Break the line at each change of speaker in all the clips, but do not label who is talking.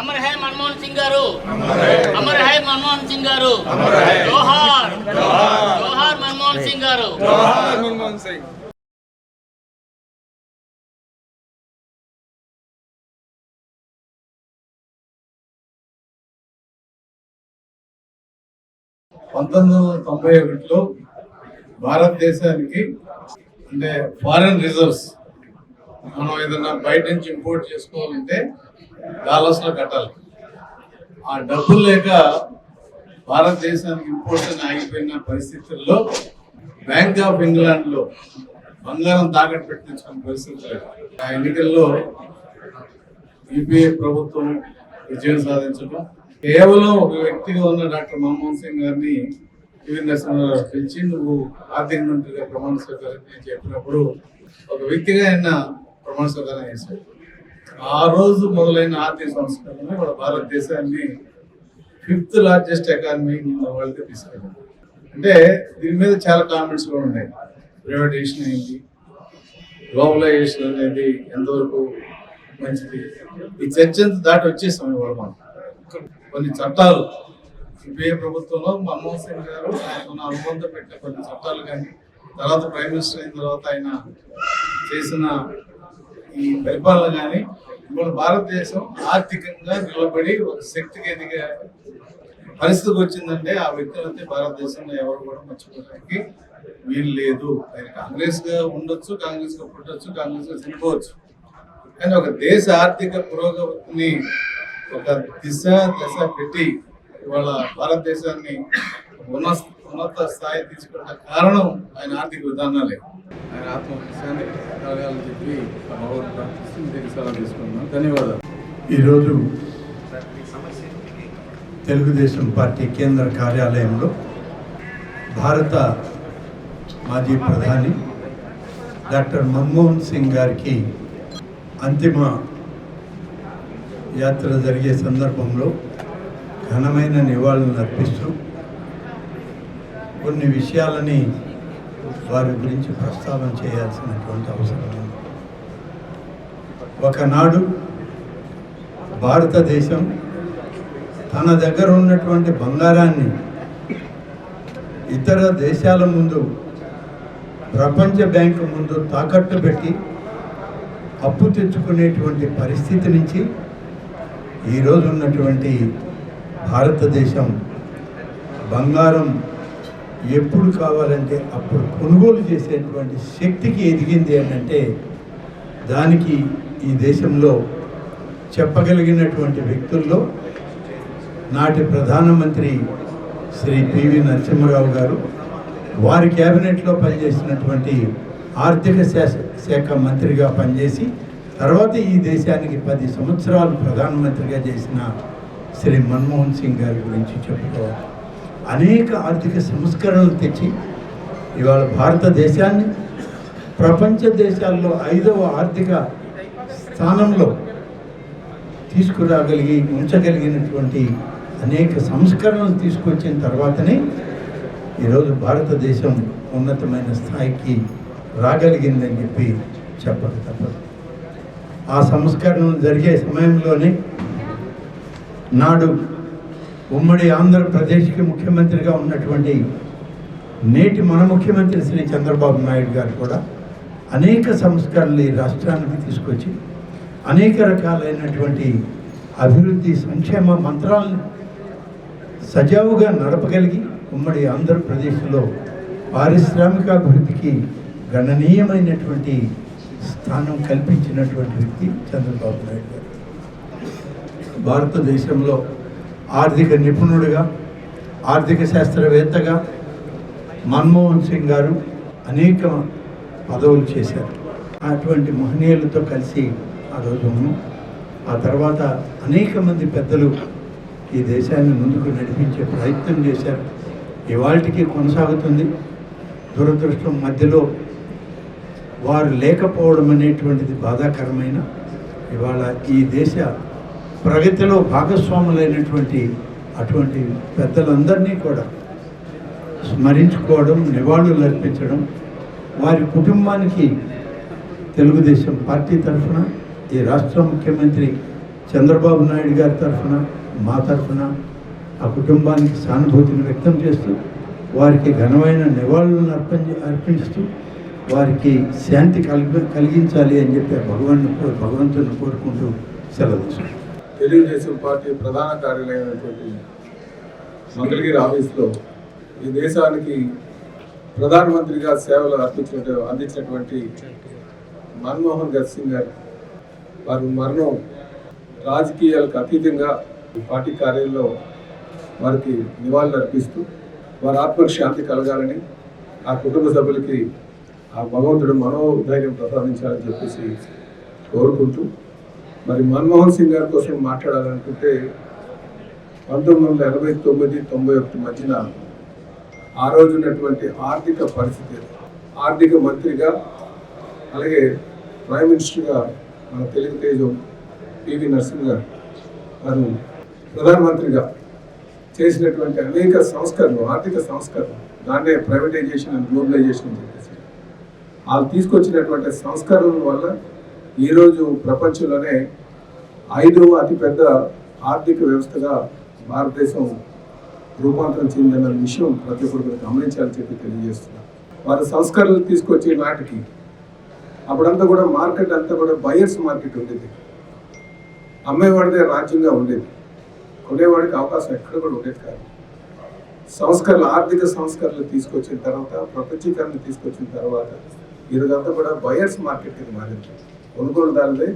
Amar high Manmohan Singh గారు. Amar high Manmohan Singh గారు. జోహార్. జోహార్ మన్మోహన్ సింగ్ గారు.
మన్మోహన్ సింగ్.
పంతొమ్మిది వందల తొంభై ఒకటిలో భారతదేశానికి అంటే ఫారెన్ రిజర్వ్స్ మనం ఏదైనా బయట నుంచి ఇంపోర్ట్ చేసుకోవాలంటే డాలర్స్లో కట్టాలి. ఆ డబ్బులు లేక భారతదేశానికి ఇంపోర్ట్ ఆగిపోయిన పరిస్థితుల్లో బ్యాంక్ ఆఫ్ ఇంగ్లాండ్లో బంగారం తాకట్టు పెట్టించుకున్న పరిస్థితులు ఆ ఎన్నికల్లో యూపీఏ ప్రభుత్వం విజయం సాధించడం కేవలం ఒక వ్యక్తిగా ఉన్న డాక్టర్ మన్మోహన్ సింగ్ గారిని పివి నరసింహారావు పిలిచి నువ్వు ఆర్థిక మంత్రిగా ప్రమాణ స్వీకారం చెప్పినప్పుడు ఒక వ్యక్తిగా ఆయన ప్రమాణ స్వీకారం చేశాడు. ఆ రోజు మొదలైన ఆర్థిక సంస్కరణలు మన భారతదేశాన్ని ఫిఫ్త్ లార్జెస్ట్ ఎకానమీ వరల్డ్కి తీసుకెళ్ళారు. అంటే దీని మీద చాలా కామెంట్స్ కూడా ఉన్నాయి. ప్రైవేటైజేషన్ ఏంటి? గ్లోబలైజేషన్ అనేది ఎంతవరకు మంచిది? ఈ చర్చ దాటి వచ్చేసాం ఇవాళ మనం కొన్ని చట్టాలు సిపిఐ ప్రభుత్వంలో మన్మోహన్ సింగ్ గారు ఆయన అనుబంధం పెట్టిన కొన్ని చట్టాలు కానీ తర్వాత ప్రైమ్ మినిస్టర్ అయిన తర్వాత ఆయన చేసిన ఈ పరిపాలన కానీ మన భారతదేశం ఆర్థికంగా నిలబడి ఒక శక్తికి ఎదిగే పరిస్థితికి వచ్చిందంటే ఆ వ్యక్తులైతే భారతదేశంలో ఎవరు కూడా మర్చిపోవడానికి వీలు లేదు. ఆయన కాంగ్రెస్గా ఉండొచ్చు కాంగ్రెస్గా పుట్టొచ్చు కాంగ్రెస్గా చనిపోవచ్చు. కానీ ఒక దేశ ఆర్థిక పురోగతిని ఒక దిశ దశ పెట్టి ఇవాళ భారతదేశాన్ని ఉన్న ఉన్నత స్థాయి తీసుకున్న కారణం ఆయన ఆర్థిక విధానాలే. ఆయన కలగాలని చెప్పి ప్రార్థిస్తూ దీనికి తీసుకున్నాను ధన్యవాదాలు.
ఈరోజు తెలుగుదేశం పార్టీ కేంద్ర కార్యాలయంలో భారత మాజీ ప్రధాని డాక్టర్ మన్మోహన్ సింగ్ గారికి అంతిమ యాత్ర జరిగే సందర్భంలో ఘనమైన నివాళులను అర్పిస్తూ కొన్ని విషయాలని వారి గురించి ప్రస్తావన చేయాల్సినటువంటి అవసరం ఉంది. ఒకనాడు భారతదేశం తన దగ్గర ఉన్నటువంటి బంగారాన్ని ఇతర దేశాల ముందు ప్రపంచ బ్యాంకు ముందు తాకట్టు పెట్టి అప్పు తెచ్చుకునేటువంటి పరిస్థితి నుంచి ఈరోజు ఉన్నటువంటి భారతదేశం బంగారం ఎప్పుడు కావాలంటే అప్పుడు కొనుగోలు చేసేటువంటి శక్తికి ఎదిగింది అంటే దానికి ఈ దేశంలో చెప్పగలిగినటువంటి వ్యక్తుల్లో నాటి ప్రధానమంత్రి శ్రీ పివి నరసింహరావు గారు వారి క్యాబినెట్లో పనిచేసినటువంటి ఆర్థిక శాఖ శాఖ మంత్రిగా పనిచేసి తర్వాత ఈ దేశానికి పది సంవత్సరాలు ప్రధానమంత్రిగా చేసిన శ్రీ మన్మోహన్ సింగ్ గారి గురించి చెప్పుకోవాలి. అనేక ఆర్థిక సంస్కరణలు తెచ్చి ఇవాళ భారతదేశాన్ని ప్రపంచ దేశాల్లో ఐదవ ఆర్థిక స్థానంలో తీసుకురాగలిగి ఉంచగలిగినటువంటి అనేక సంస్కరణలు తీసుకొచ్చిన తర్వాతనే ఈరోజు భారతదేశం ఉన్నతమైన స్థాయికి రాగలిగిందని చెప్పి చెప్పక తప్పదు. ఆ సంస్కరణలు జరిగే సమయంలోనే నాడు ఉమ్మడి ఆంధ్రప్రదేశ్కి ముఖ్యమంత్రిగా ఉన్నటువంటి నేటి మన ముఖ్యమంత్రి శ్రీ చంద్రబాబు నాయుడు గారు కూడా అనేక సంస్కరణలు ఈ రాష్ట్రానికి తీసుకొచ్చి అనేక రకాలైనటువంటి అభివృద్ధి సంక్షేమ మంత్రాలను సజావుగా నడపగలిగి ఉమ్మడి ఆంధ్రప్రదేశ్లో పారిశ్రామికాభివృద్ధికి గణనీయమైనటువంటి స్థానం కల్పించినటువంటి వ్యక్తి చంద్రబాబు నాయుడు గారు. భారతదేశంలో ఆర్థిక నిపుణుడిగా ఆర్థిక శాస్త్రవేత్తగా మన్మోహన్ సింగ్ గారు అనేక పదవులు చేశారు. అటువంటి మహనీయులతో కలిసి ఆ రోజు ఆ తర్వాత అనేక మంది పెద్దలు ఈ దేశాన్ని ముందుకు నడిపించే ప్రయత్నం చేశారు. ఇవాళకి కొనసాగుతుంది. దురదృష్టం మధ్యలో వారు లేకపోవడం అనేటువంటిది బాధాకరమైన ఇవాళ ఈ దేశ ప్రగతిలో భాగస్వాములైనటువంటి అటువంటి పెద్దలందరినీ కూడా స్మరించుకోవడం నివాళులు అర్పించడం వారి కుటుంబానికి తెలుగుదేశం పార్టీ తరఫున ఈ రాష్ట్ర ముఖ్యమంత్రి చంద్రబాబు నాయుడు గారి తరఫున మా తరఫున ఆ కుటుంబానికి సానుభూతిని వ్యక్తం చేస్తూ వారికి ఘనమైన నివాళులను అర్పించి అర్పిస్తూ వారికి శాంతి కలిగి కలిగించాలి అని చెప్పి భగవాన్ భగవంతుని కోరుకుంటూ సెలవు తీసుకుంటాం
తెలుగుదేశం పార్టీ ప్రధాన కార్యాలయమైనటువంటి మంగళగిరి ఆఫీస్లో ఈ దేశానికి ప్రధానమంత్రిగా సేవలు అర్పించిన అందించినటువంటి మన్మోహన్ గత్ సింగ్ గారు. వారి మరణం రాజకీయాలకు అతీతంగా పార్టీ కార్యాలయంలో వారికి నివాళులు అర్పిస్తూ వారి ఆత్మకు శాంతి కలగాలని ఆ కుటుంబ సభ్యులకి ఆ భగవంతుడు మనోధైర్యం ప్రసాదించాలని చెప్పేసి కోరుకుంటూ మరి మన్మోహన్ సింగ్ గారి కోసం మాట్లాడాలనుకుంటే పంతొమ్మిది వందల ఎనభై తొమ్మిది తొంభై ఒకటి మధ్యన ఆ రోజు ఉన్నటువంటి ఆర్థిక పరిస్థితి ఆర్థిక మంత్రిగా అలాగే ప్రైమ్ మినిస్టర్గా మన తెలుగు తేజం పివి నరసింహ గారు వారు ప్రధానమంత్రిగా చేసినటువంటి అనేక సంస్కరణలు ఆర్థిక సంస్కరణలు. దాన్నే ప్రైవేటైజేషన్ అండ్ గ్లోబలైజేషన్ అని చెప్పేసి. వాళ్ళు తీసుకొచ్చినటువంటి సంస్కరణల వల్ల ఈరోజు ప్రపంచంలోనే ఐదవ అతిపెద్ద ఆర్థిక వ్యవస్థగా భారతదేశం రూపాంతరం చెందిన విషయం ప్రతి ఒక్కరు గమనించాలని చెప్పి తెలియజేస్తున్నారు వారి సంస్కరణలు తీసుకొచ్చే నాటికి అప్పుడంతా కూడా మార్కెట్ అంతా కూడా బయర్స్ మార్కెట్ ఉండేది. అమ్మేవాడిదే రాజ్యంగా ఉండేది. కొనేవాడికి అవకాశం ఎక్కడ కూడా ఉండేది కాదు. సంస్కరణలు ఆర్థిక సంస్కరణలు తీసుకొచ్చిన తర్వాత ప్రపంచీకరణ తీసుకొచ్చిన తర్వాత ఇదంతా కూడా బయర్స్ మార్కెట్ కింద మారింది. కొనుగోలుదారులే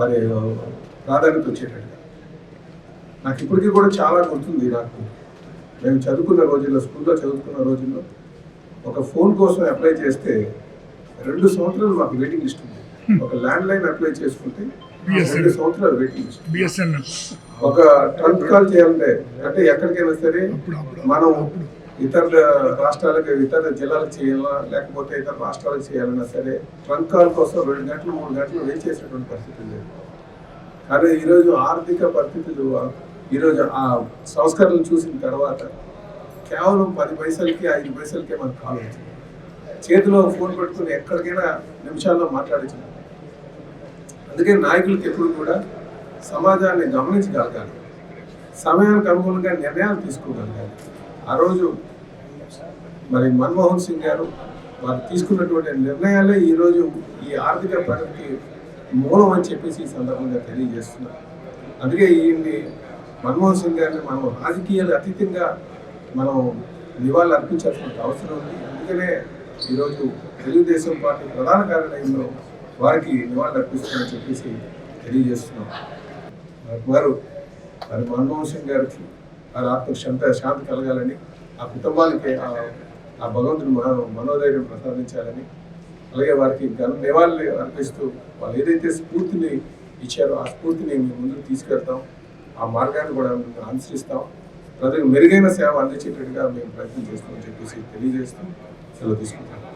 మరి ప్రాధాన్యత వచ్చేటట్టుగా. నాకు ఇప్పటికీ కూడా చాలా గుర్తుంది నాకు. మేము చదువుకున్న రోజుల్లో స్కూల్లో చదువుకున్న రోజుల్లో ఒక ఫోన్ కోసం అప్లై చేస్తే రెండు సంవత్సరాలు మాకు వెయిటింగ్ లిస్ట్ ఉంది. ఒక ల్యాండ్ లైన్ అప్లై చేసుకుంటే రెండు సంవత్సరాలు వెయిటింగ్ లిస్ట్ ఒక ట్రంక్ కాల్ చేయాలంటే అంటే ఎక్కడికైనా సరే మనం ఇతర రాష్ట్రాలకు ఇతర జిల్లాలకు చేయాలా లేకపోతే ఇతర రాష్ట్రాలకు చేయాలన్నా సరే ట్రంక్ కాల్ కోసం రెండు గంటలు మూడు గంటలు వెయిట్ చేసేటువంటి పరిస్థితి లేదు కానీ ఈరోజు ఆర్థిక పరిస్థితులు ఈరోజు ఆ సంస్కరణలు చూసిన తర్వాత కేవలం పది పైసలకి ఐదు పైసలకే మనకు కాల్ వచ్చింది. చేతిలో ఫోన్ పెట్టుకుని ఎక్కడికైనా నిమిషాల్లో మాట్లాడచ్చు. అందుకే నాయకులకి ఎప్పుడు కూడా సమాజాన్ని గమనించగలగాలి. సమయానికి అనుగుణంగా నిర్ణయాలు తీసుకోగలగాలి. ఆ రోజు మరి మన్మోహన్ సింగ్ గారు వారు తీసుకున్నటువంటి నిర్ణయాలే ఈరోజు ఈ ఆర్థిక ప్రగతికి మూలం అని చెప్పేసి ఈ సందర్భంగా తెలియజేస్తున్నారు. అందుకే ఈయన్ని మన్మోహన్ సింగ్ గారిని మనం రాజకీయాలు అతీతంగా మనం నివాళులు అర్పించాల్సిన అవసరం ఉంది. అందుకనే ఈరోజు తెలుగుదేశం పార్టీ ప్రధాన కార్యాలయంలో వారికి నివాళులు అర్పిస్తామని చెప్పేసి తెలియజేస్తున్నాం. వారు మరి మన్మోహన్ సింగ్ గారికి వారి ఆత్మ శాంత శాంతి కలగాలని ఆ కుటుంబానికి ఆ- ఆ భగవంతుడు మనో మనోధైర్యం ప్రసాదించాలని అలాగే వారికి ఘన నివాళులు అర్పిస్తూ వాళ్ళు ఏదైతే స్ఫూర్తిని ఇచ్చారో ఆ స్ఫూర్తిని మేము ముందుకు తీసుకెళ్తాం. ఆ మార్గాన్ని కూడా మేము అనుసరిస్తాం ప్రజలకు మెరుగైన సేవ అందించేటట్టుగా మేము ప్రయత్నం చేస్తామని చెప్పేసి తెలియజేస్తాం సెలవు తీసుకుంటాం